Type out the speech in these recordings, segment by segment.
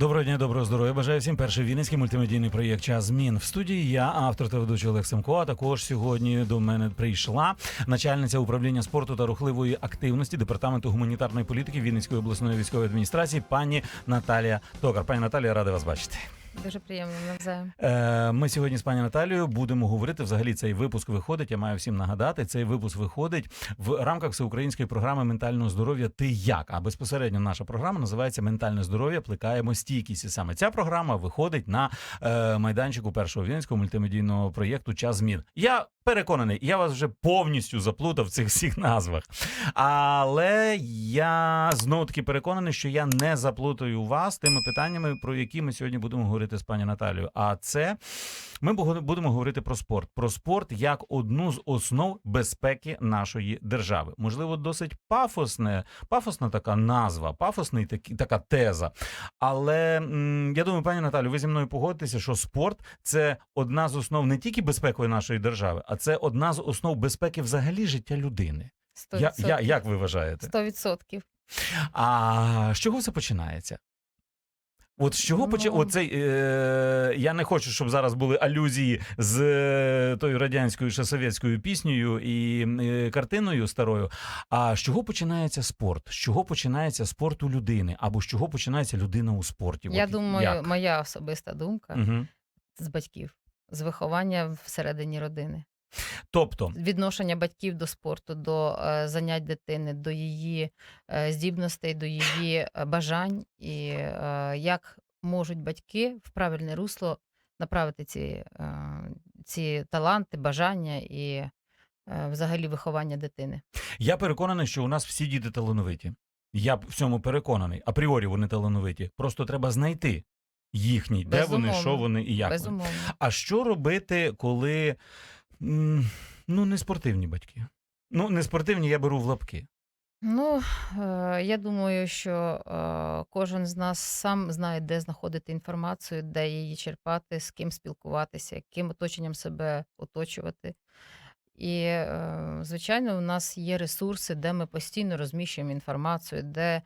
Доброго дня, доброго здоров'я. Бажаю всім перший вінницький мультимедійний проєкт Час змін в студії. Я автор та ведучий Олег Семко. А також сьогодні до мене прийшла начальниця управління спорту та рухливої активності департаменту гуманітарної політики Вінницької обласної військової адміністрації, пані Наталія Токар. Пані Наталія, рада вас бачити. Дуже приємно навзаєм. Е, Ми сьогодні з пані Наталією будемо говорити. Взагалі цей випуск виходить. Я маю всім нагадати. Цей випуск виходить в рамках всеукраїнської програми ментального здоров'я. Ти як? А безпосередньо наша програма називається Ментальне здоров'я. Плекаємо стійкість. І саме ця програма виходить на е, майданчику першого вінського мультимедійного проєкту Час змін. Я переконаний, я вас вже повністю заплутав в цих всіх назвах. Але я знову таки переконаний, що я не заплутаю вас тими питаннями, про які ми сьогодні будемо говорити з пані Наталією. А це ми будемо говорити про спорт. Про спорт як одну з основ безпеки нашої держави. Можливо, досить пафосне, пафосна така назва, пафосний такі, така теза. Але я думаю, пані Наталю, ви зі мною погодитеся, що спорт це одна з основ не тільки безпеки нашої держави, а це одна з основ безпеки взагалі життя людини. Я, я, як ви вважаєте? Сто відсотків. А з чого все починається? От з чого почи... Оцей, е... Я не хочу, щоб зараз були алюзії з е... тою радянською ще совєтською піснею і е... картиною старою. А з чого починається спорт? З чого починається спорт у людини? Або з чого починається людина у спорті? Я От думаю, як? моя особиста думка Угу. з батьків, з виховання всередині родини, Тобто, відношення батьків до спорту, до е, занять дитини, до її е, здібностей, до її е, бажань, і е, як можуть батьки в правильне русло направити ці, е, ці таланти, бажання і е, взагалі виховання дитини. я переконаний, що у нас всі діти талановиті. Я в цьому переконаний. Апріорі вони талановиті. Просто треба знайти їхній, де вони, що вони і як вони. А що робити, коли ну не спортивні батьки? Ну, не спортивні я беру в лапки. Ну, е, я думаю, що е, кожен з нас сам знає, де знаходити інформацію, де її черпати, з ким спілкуватися, яким оточенням себе оточувати. І, е, звичайно, у нас є ресурси, де ми постійно розміщуємо інформацію, де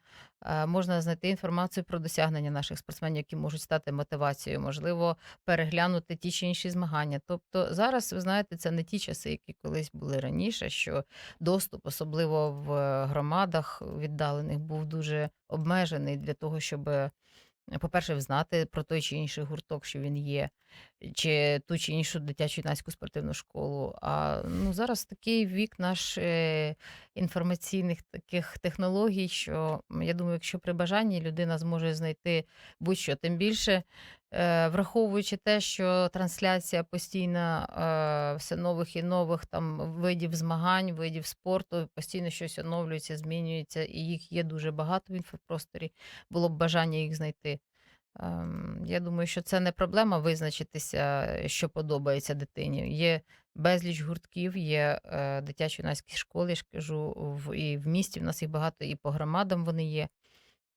можна знайти інформацію про досягнення наших спортсменів, які можуть стати мотивацією, можливо, переглянути ті чи інші змагання. Тобто зараз, ви знаєте, це не ті часи, які колись були раніше, що доступ, особливо в е, громадах віддалених, був дуже обмежений для того, щоб, е, по-перше, знати про той чи інший гурток, що він є, чи ту чи іншу дитячу юнацьку спортивну школу. А ну зараз такий вік наш е, інформаційних таких технологій, що я думаю, якщо при бажанні людина зможе знайти будь-що, тим більше. е, Враховуючи те, що трансляція постійна е, все нових і нових там видів змагань, видів спорту, постійно щось оновлюється, змінюється, і їх є дуже багато в інфопросторі. Було б бажання їх знайти. Ем, Я думаю, що це не проблема визначитися, що подобається дитині. Є безліч гуртків, є е, дитячо-юнацькі школи, я ж кажу, в, і в місті в нас їх багато, і по громадам вони є.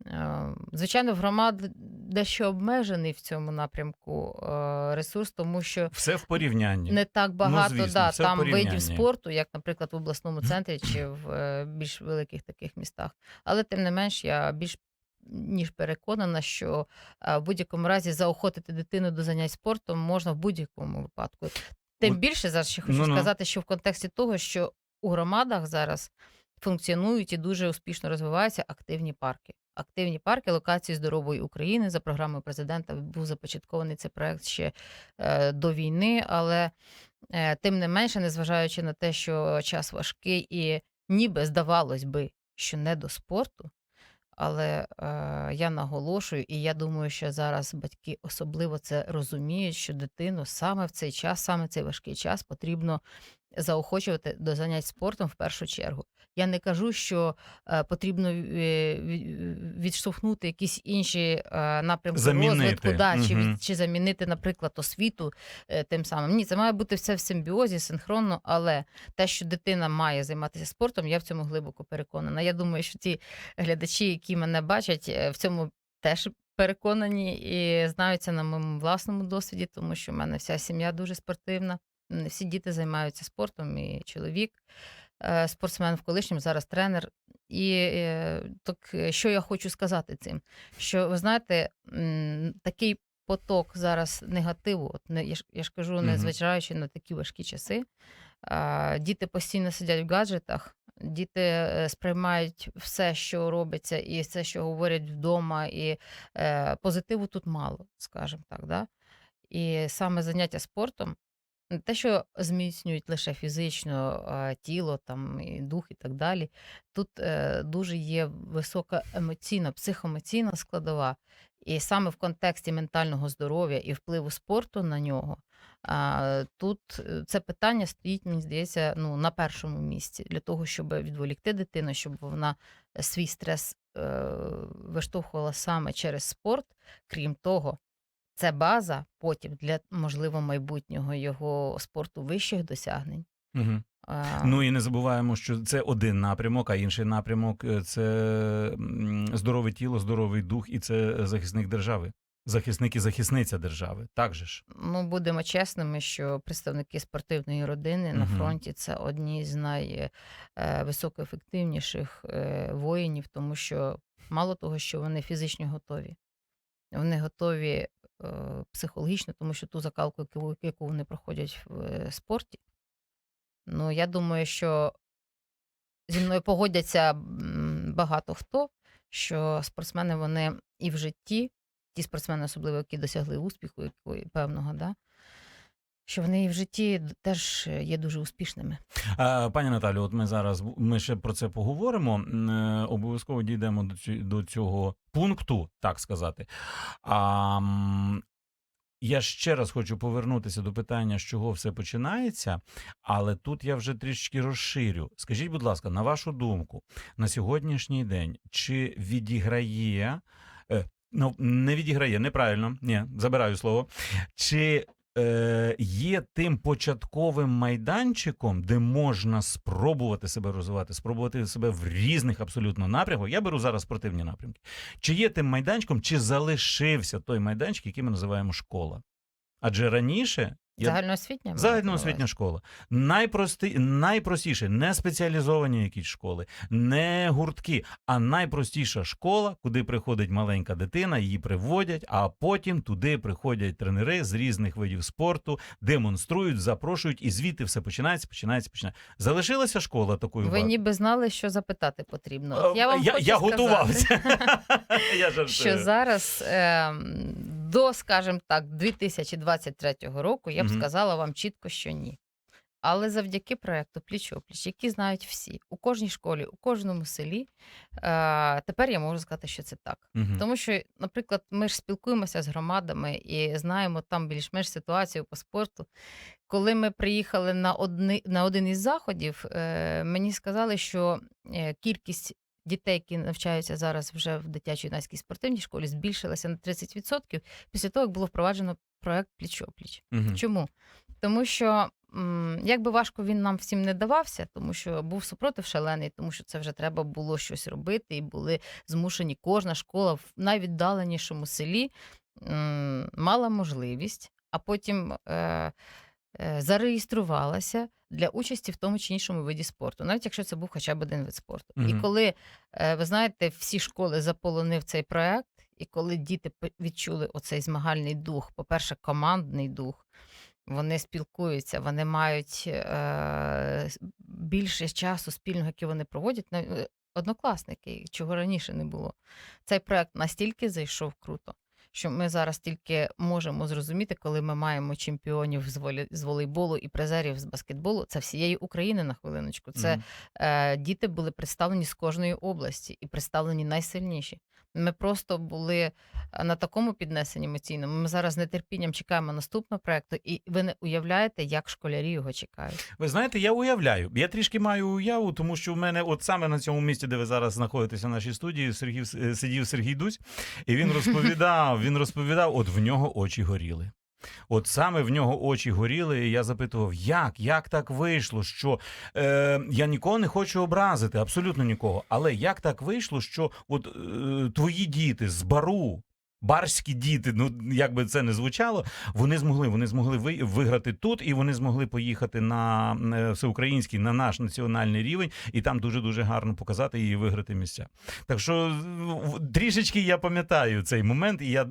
Е, Звичайно, в громад дещо обмежений в цьому напрямку е, ресурс, тому що Все в порівнянні. не так багато звісно, да, там видів спорту, як, наприклад, в обласному центрі чи в е, більш великих таких містах. Але тим не менш, я більш ніж переконана, що е, в будь-якому разі заохотити дитину до занять спортом можна в будь-якому випадку. Тим більше зараз ще хочу Ну-ну. сказати, що в контексті того, що у громадах зараз функціонують і дуже успішно розвиваються активні парки. Активні парки локації здорової України за програмою президента був започаткований цей проект ще е, до війни, але е, тим не менше, незважаючи на те, що час важкий і ніби здавалось би, що не до спорту. Але е, я наголошую, і я думаю, що зараз батьки особливо це розуміють, що дитину саме в цей час, саме цей важкий час потрібно заохочувати до занять спортом в першу чергу. Я не кажу, що е, потрібно е, відштовхнути якісь інші е, напрямки Замінити. розвитку, да, чи, Мгм. від, чи замінити, наприклад, освіту тим самим. Ні, це має бути все в симбіозі, синхронно, але те, що дитина має займатися спортом, я в цьому глибоко переконана. Я думаю, що ті глядачі, які мене бачать, в цьому теж переконані і знаються на моєму власному досвіді, тому що в мене вся сім'я дуже спортивна. Всі діти займаються спортом, і чоловік спортсмен в колишньому, зараз тренер. І е, так е, що я хочу сказати цим? Що ви знаєте, такий поток зараз негативу, от не я ж, я ж кажу, незважаючи на такі важкі часи. Діти постійно сидять в гаджетах, діти е, сприймають все, що робиться, і все, що говорять вдома, і е, позитиву тут мало, скажімо так. Да? І саме заняття спортом, не те, що зміцнюють лише фізично а, тіло, там, і дух і так далі. Тут е, дуже є висока емоційна, психоемоційна складова. І саме в контексті ментального здоров'я і впливу спорту на нього. А, тут е, це питання стоїть, мені здається, ну, на першому місці для того, щоб відволікти дитину, щоб вона свій стрес е, виштовхувала саме через спорт. Крім того, це база потім для можливо майбутнього його спорту вищих досягнень. Угу. А, Ну і не забуваємо, що це один напрямок, а інший напрямок е, це здорове тіло, здоровий дух, і це захисник держави. Захисник і захисниця держави. Так же ж. Ну, будемо чесними, що представники спортивної родини на фронті це одні з найвисокоефективніших е, воїнів, тому що мало того, що вони фізично готові, вони готові е, психологічно, тому що ту закалку, яку, вони проходять в е, спорті. Ну, я думаю, що зі мною погодяться багато хто, що спортсмени вони і в житті, ті спортсмени, особливо, які досягли успіху якої, певного, да, що вони в житті теж є дуже успішними. Пані Наталю, от ми зараз ми ще про це поговоримо. Е, Обов'язково дійдемо до цього пункту, так сказати. А, я ще раз хочу повернутися до питання, з чого все починається, але тут я вже трішки розширю. Скажіть, будь ласка, на вашу думку, на сьогоднішній день чи відіграє е, ну не відіграє, неправильно, ні, забираю слово. Чи е, є тим початковим майданчиком, де можна спробувати себе розвивати, спробувати себе в різних абсолютно напрямках. Я беру зараз спортивні напрямки. Чи є тим майданчиком, чи залишився той майданчик, який ми називаємо школа? Адже раніше я Загальноосвітня? Загальноосвітня школа. Найпрости, найпростіше, не спеціалізовані якісь школи, не гуртки, а найпростіша школа, куди приходить маленька дитина, її приводять, а потім туди приходять тренери з різних видів спорту, демонструють, запрошують, і звідти все починається, починається, починається. Залишилася школа такою. Ви ніби знали, що запитати потрібно. От я вам я, хочу я готувався. я що зараз ем, до, скажімо так, 2023 року я б Мгм. сказала вам чітко, що ні. Але завдяки проекту Пліч-опліч, який знають всі, у кожній школі, у кожному селі, е, тепер я можу сказати, що це так. Мгм. Тому що, наприклад, ми ж спілкуємося з громадами і знаємо там більш-менш ситуацію по спорту. Коли ми приїхали на, одни, на один із заходів, е, мені сказали, що е, кількість дітей, які навчаються зараз вже в дитячій юнацькій спортивній школі, збільшилася на 30% після того, як було впроваджено проект Пліч-опліч. Мгм. Чому? Тому що як би важко він нам всім не давався, тому що був супротив шалений, тому що це вже треба було щось робити, і були змушені кожна школа в найвіддаленішому селі мала можливість, а потім е, е, зареєструвалася для участі в тому чи іншому виді спорту, навіть якщо це був хоча б один вид спорту. І коли е, ви знаєте, всі школи заполонив цей проект, і коли діти відчули оцей змагальний дух, по-перше, командний дух. Вони спілкуються, вони мають е, більше часу спільного, який вони проводять. на- е, Однокласники, чого раніше не було. Цей проект настільки зайшов круто, що ми зараз тільки можемо зрозуміти, коли ми маємо чемпіонів з, волі, з волейболу і призерів з баскетболу. Це всієї України на хвилиночку. Це Мгм. е, діти були представлені з кожної області і представлені найсильніші. Ми просто були е, на такому піднесенні емоційному. Ми зараз з нетерпінням чекаємо наступного проекту, і ви не уявляєте, як школярі його чекають. Ви знаєте, я уявляю. Я трішки маю уяву, тому що в мене, от саме на цьому місці, де ви зараз знаходитеся в нашій студії, Сергій е, сидів Сергій Дусь, і він розповідав. Він розповідав, от в нього очі горіли. От саме в нього очі горіли, і я запитував, як, як так вийшло, що е, я нікого не хочу образити, абсолютно нікого. Але як так вийшло, що от е, твої діти з бару Барські діти, ну як би це не звучало, вони змогли. Вони змогли ви- виграти тут, і вони змогли поїхати на е, всеукраїнський, на наш національний рівень, і там дуже дуже гарно показати і виграти місця. Так що трішечки я пам'ятаю цей момент, і я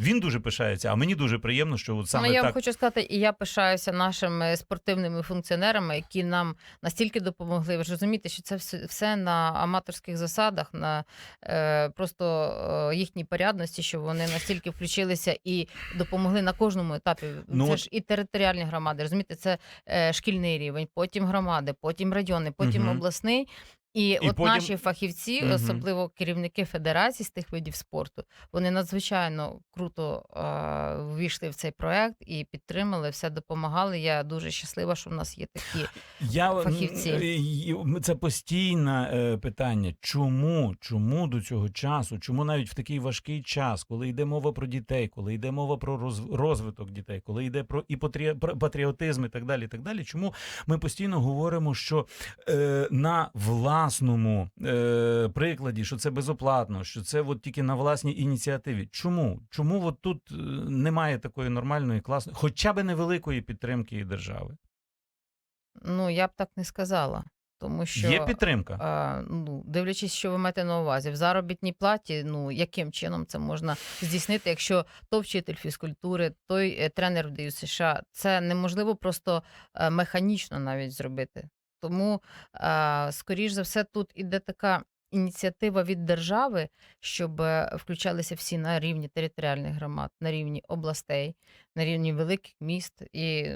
він дуже пишається. А мені дуже приємно, що от саме ну, я так хочу сказати, і я пишаюся нашими спортивними функціонерами, які нам настільки допомогли. Ви ж розумієте, що це все, все на аматорських засадах, на е, просто е, їхній порядності, що вони настільки включилися і допомогли на кожному етапі. Ну, це ж і територіальні громади, розумієте, це е, шкільний рівень, потім громади, потім райони, потім угу. обласний. І, от потім- наші фахівці, Мгм. особливо керівники федерацій з тих видів спорту, вони надзвичайно круто е, ввійшли в цей проект і підтримали, все допомагали. Я дуже щаслива, що в нас є такі. Я фахівці. е, це постійне е, питання. Чому? Чому до цього часу? Чому навіть в такий важкий час, коли йде мова про дітей, коли йде мова про роз- розвиток дітей, коли йде про і патріотизм і так далі, і так далі. Чому ми постійно говоримо, що е, на власному е, прикладі, що це безоплатно, що це от тільки на власній ініціативі? Чому? Чому от тут е, немає такої нормальної класної, хоча б невеликої підтримки держави? Ну я б так не сказала, тому що Є підтримка. А, ну, дивлячись, що ви маєте на увазі, в заробітній платі, ну яким чином це можна здійснити, якщо то вчитель фізкультури, той е, тренер в ДЮ США, це неможливо просто е, механічно навіть зробити. Тому, скоріш за все, тут іде така ініціатива від держави, щоб е, включалися всі на рівні територіальних громад, на рівні областей, на рівні великих міст і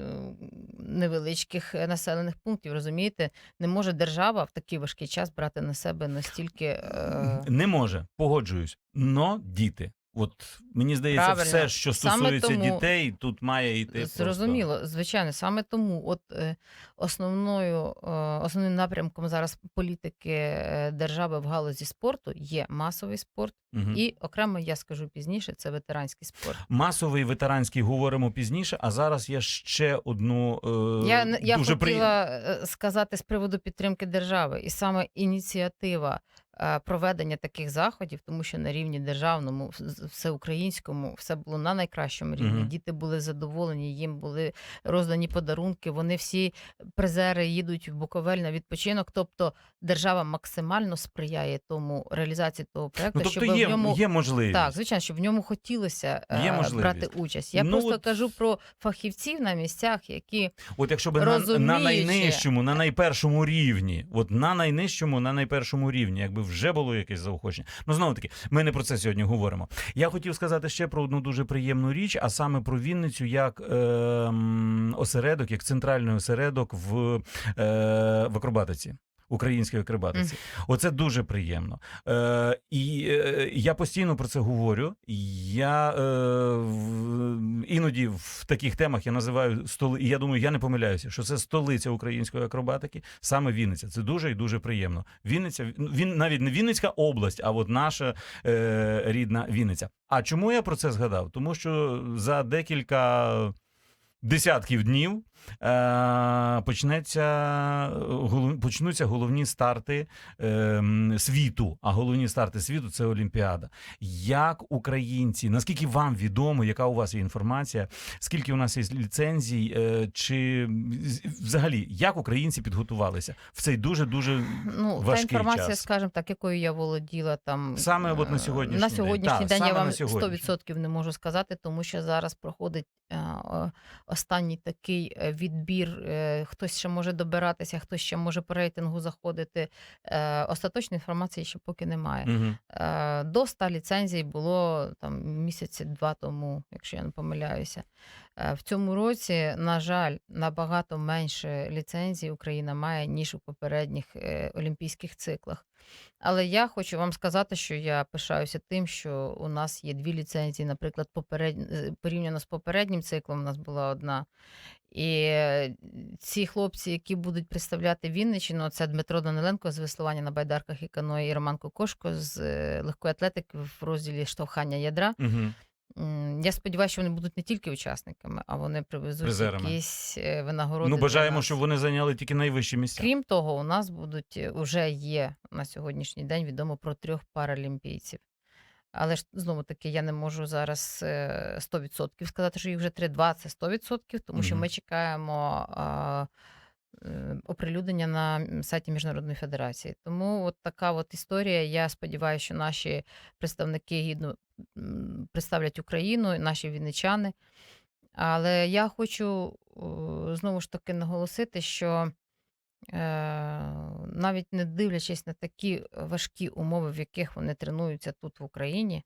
невеличких е, населених пунктів. Розумієте, не може держава в такий важкий час брати на себе настільки. Е... Не може, погоджуюсь. Но діти. От мені здається, Правильно. все, що стосується тому- дітей, тут має йти. просто- Зрозуміло, звичайно, саме тому, от е, основною е, основним напрямком зараз політики е, держави в галузі спорту є масовий спорт, Мгм. і окремо я скажу пізніше, це ветеранський спорт. Масовий ветеранський говоримо пізніше, а зараз я ще одну е, Я, не- я дуже хотіла е, сказати з приводу підтримки держави, і саме ініціатива проведення таких заходів, тому що на рівні державному, всеукраїнському, все було на найкращому рівні. Мгм. Діти були задоволені, їм були роздані подарунки. Вони всі призери їдуть в Буковель на відпочинок. Тобто держава максимально сприяє тому реалізації того проекту, Ну, тобто щоб є, в ньому є можливість. так, звичайно, щоб в ньому хотілося е, Є можливість. брати участь. Я Ну, просто от- кажу про фахівців на місцях, які От якщо би на, на найнижчому, на найпершому рівні, от на найнижчому, на найпершому рівні, якби вже було якесь заохочення. Ну знову таки, ми не про це сьогодні говоримо. Я хотів сказати ще про одну дуже приємну річ, а саме про Вінницю як е, осередок, як центральний осередок в, е, в акробатиці. Українській акробатиці, оце дуже приємно. Е, і е, я постійно про це говорю. Я е, в, іноді в таких темах я називаю столи, і я думаю, я не помиляюся, що це столиця української акробатики, саме Вінниця. Це дуже і дуже приємно. Вінниця, він навіть не Вінницька область, а от наша е, рідна Вінниця. А чому я про це згадав? Тому що за декілька десятків днів почнеться голов, почнуться головні старти е, світу. А головні старти світу це Олімпіада. Як українці, наскільки вам відомо, яка у вас є інформація, скільки у нас є ліцензій, е, чи взагалі як українці підготувалися в цей дуже дуже Ну, та інформація, час. скажімо так, якою я володіла там Саме от на е, сьогоднішній на день. сьогоднішній Так, день, саме я вам сьогоднішній. 100% не можу сказати, тому що зараз проходить е, останній такий е, відбір. е, Хтось ще може добиратися, хтось ще може по рейтингу заходити. Е, Остаточної інформації ще поки немає. Е, До 100 ліцензій було там місяці два тому, якщо я не помиляюся. В цьому році, на жаль, набагато менше ліцензій Україна має, ніж у попередніх олімпійських циклах. Але я хочу вам сказати, що я пишаюся тим, що у нас є дві ліцензії, наприклад, поперед... порівняно з попереднім циклом, у нас була одна. І е, ці хлопці, які будуть представляти Вінниччину, це Дмитро Даниленко з веслування на байдарках і каної, і Роман Кокошко з е, легкої атлетики в розділі штовхання ядра. Мгм. Я сподіваюся, що вони будуть не тільки учасниками, а вони привезуть Призерами. якісь е, винагороди. Ну бажаємо, щоб вони зайняли тільки найвищі місця. Крім того, у нас будуть е, уже є на сьогоднішній день відомо про трьох паралімпійців. Але ж знову таки я не можу зараз е, 100% сказати, що їх вже 3-2 це 100%, тому що ми чекаємо а, е, оприлюднення на сайті Міжнародної федерації. Тому от така от історія. Я сподіваюся, що наші представники гідно представлять Україну, наші вінничани. Але я хочу знову ж таки наголосити, що е, навіть не дивлячись на такі важкі умови, в яких вони тренуються тут в Україні,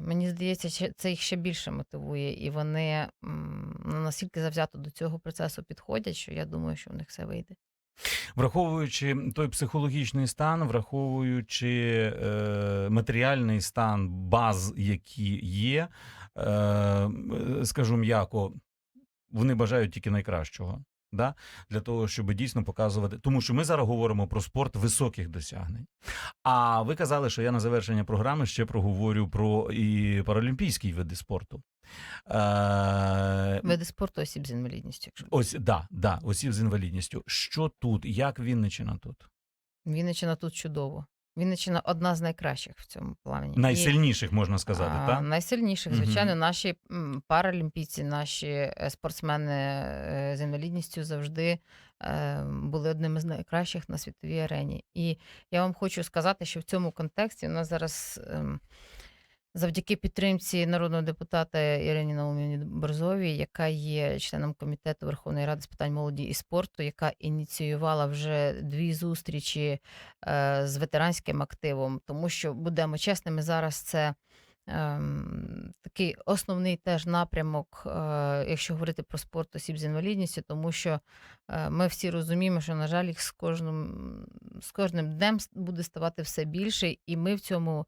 мені здається, це їх ще більше мотивує, і вони ну, настільки завзято до цього процесу підходять, що я думаю, що в них все вийде. Враховуючи той психологічний стан, враховуючи е, матеріальний стан баз, які є, е, скажу м'яко, вони бажають тільки найкращого. Да? Для того, щоб дійсно показувати, тому що ми зараз говоримо про спорт високих досягнень. А ви казали, що я на завершення програми ще проговорю про і паралімпійські види спорту. Е, Види спорту осіб з інвалідністю. Якщо Ось да, да, осіб з інвалідністю. Що тут? Як Вінничина тут? Вінниччина тут чудово. Вінниччина одна з найкращих в цьому плані. І- Найсильніших можна сказати, А, так? Найсильніших, звичайно, звичайно, наші паралімпійці, наші е, спортсмени е, з інвалідністю завжди е, були одними з найкращих на світовій арені. І я вам хочу сказати, що в цьому контексті у нас зараз. Завдяки підтримці народного депутата Ірині Наумівні Борзовій, яка є членом комітету Верховної Ради з питань молоді і спорту, яка ініціювала вже дві зустрічі е, з ветеранським активом, тому що будемо чесними, зараз це ем, такий основний теж напрямок, е, якщо говорити про спорт осіб з інвалідністю, тому що е, ми всі розуміємо, що, на жаль, їх з кожним, з кожним днем буде ставати все більше, і ми в цьому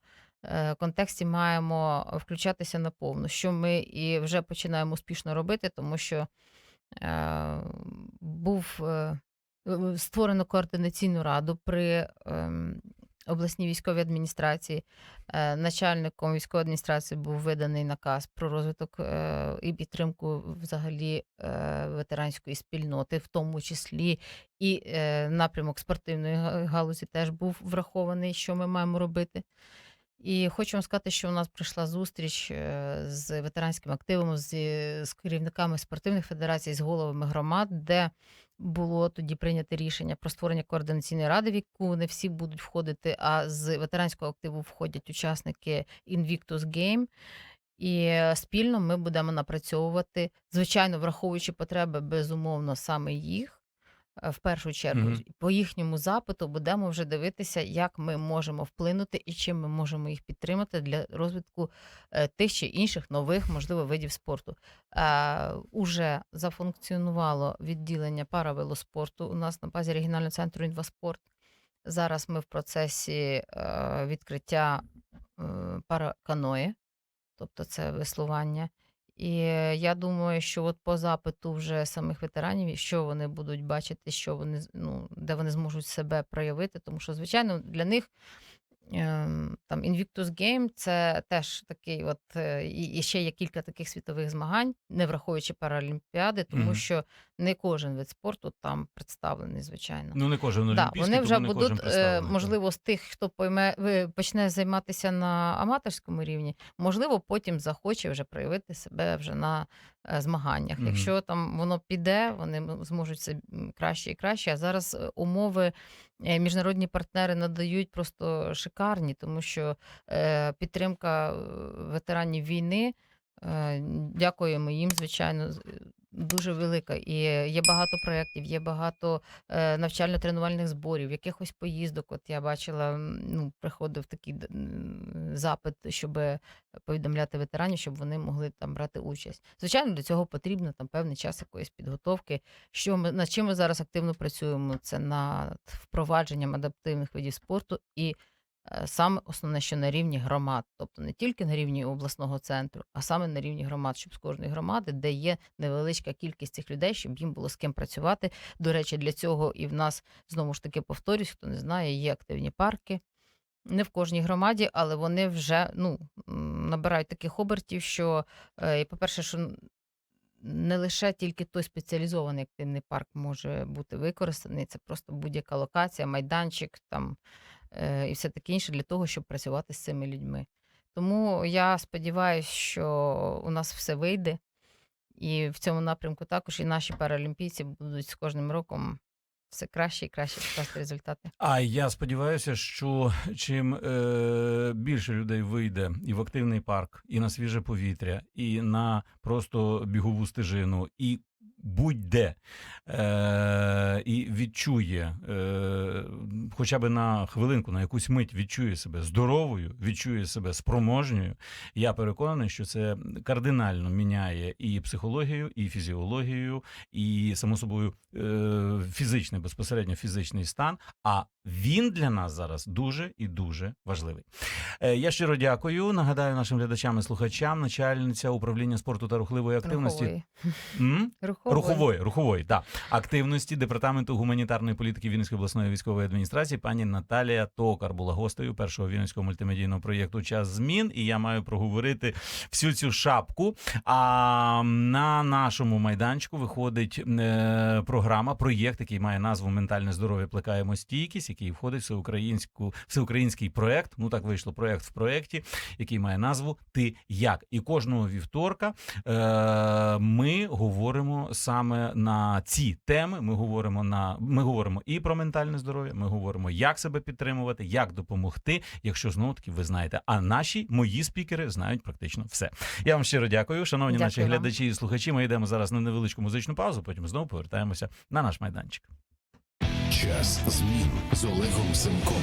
контексті маємо включатися наповну, що ми і вже починаємо успішно робити, тому що е, був е, створено координаційну раду при ем, обласній військовій адміністрації. Е, Начальником військової адміністрації був виданий наказ про розвиток е, і підтримку взагалі е, ветеранської спільноти, в тому числі і е, напрямок спортивної галузі теж був врахований, що ми маємо робити. І хочу вам сказати, що у нас прийшла зустріч з ветеранським активом, з, з керівниками спортивних федерацій, з головами громад, де було тоді прийнято рішення про створення координаційної ради, в яку не всі будуть входити. А з ветеранського активу входять учасники Invictus Game. І е, спільно ми будемо напрацьовувати, звичайно, враховуючи потреби, безумовно, саме їх. Е, В першу чергу, Мгм. по їхньому запиту будемо вже дивитися, як ми можемо вплинути і чим ми можемо їх підтримати для розвитку е, тих чи інших нових, можливо, видів спорту. Е, уже зафункціонувало відділення паравелоспорту у нас на базі регіонального центру інваспорт. Зараз ми в процесі е, відкриття е, параканої, тобто це веслування. І я думаю, що от по запиту вже самих ветеранів, що вони будуть бачити, що вони ну, де вони зможуть себе проявити, тому що, звичайно, для них там Invictus Game це теж такий, от е, і, ще є кілька таких світових змагань, не враховуючи паралімпіади, тому Мгм. що не кожен вид спорту там представлений, звичайно. Ну не кожен Да, вони вже тому не кожен будуть, е, можливо, з тих, хто пойме, почне займатися на аматорському рівні, можливо, потім захоче вже проявити себе вже на змаганнях. Мгм. Якщо там воно піде, вони зможуть це краще і краще. А зараз е, умови е, міжнародні партнери надають просто шикарні, тому що е, підтримка е, ветеранів війни. е, Дякуємо їм, звичайно, дуже велика. І є багато проєктів, є багато е, навчально-тренувальних зборів, якихось поїздок. От я бачила, ну, приходив такий запит, щоб повідомляти ветеранів, щоб вони могли там брати участь. Звичайно, для цього потрібно там певний час якоїсь підготовки. Що ми над чим ми зараз активно працюємо? Це над впровадженням адаптивних видів спорту і. Е, Саме основне, що на рівні громад, тобто не тільки на рівні обласного центру, а саме на рівні громад, щоб з кожної громади, де є невеличка кількість цих людей, щоб їм було з ким працювати. До речі, для цього і в нас знову ж таки повторюсь, хто не знає, є активні парки. Не в кожній громаді, але вони вже ну, набирають таких обертів, що, е, по-перше, що не лише тільки той спеціалізований активний парк може бути використаний, це просто будь-яка локація, майданчик, там і все таке інше для того, щоб працювати з цими людьми. Тому я сподіваюся, що у нас все вийде, і в цьому напрямку також і наші паралімпійці будуть з кожним роком все краще і краще показувати результати. А я сподіваюся, що чим е, більше людей вийде і в активний парк, і на свіже повітря, і на просто бігову стежину, і будь-де е, і відчує, е, хоча б на хвилинку, на якусь мить відчує себе здоровою, відчує себе спроможньою. Я переконаний, що це кардинально міняє і психологію, і фізіологію, і само собою е, фізичний, безпосередньо фізичний стан. А він для нас зараз дуже і дуже важливий. Е, Я щиро дякую. Нагадаю нашим глядачам і слухачам, начальниця управління спорту та рухливої активності. Рухової. М? Рухової. Рухової, рухової, так. Активності департаменту гуманітарної політики Вінницької обласної військової адміністрації пані Наталія Токар була гостею першого вінницького мультимедійного проєкту Час змін. І я маю проговорити всю цю шапку. А на нашому майданчику виходить е, програма, проєкт, який має назву Ментальне здоров'я плекаємо стійкість, який входить в всеукраїнську всеукраїнський проєкт. Ну так вийшло проєкт в проєкті, який має назву Ти як. І кожного вівторка е, ми говоримо саме на ці теми. Ми говоримо на ми говоримо і про ментальне здоров'я. Ми говоримо, як себе підтримувати, як допомогти, якщо знову таки ви знаєте. А наші мої спікери знають практично все. Я вам щиро дякую, шановні Дякую наші вам. глядачі і слухачі. Ми йдемо зараз на невеличку музичну паузу. Потім знову повертаємося на наш майданчик. Час змін з Олегом Семком.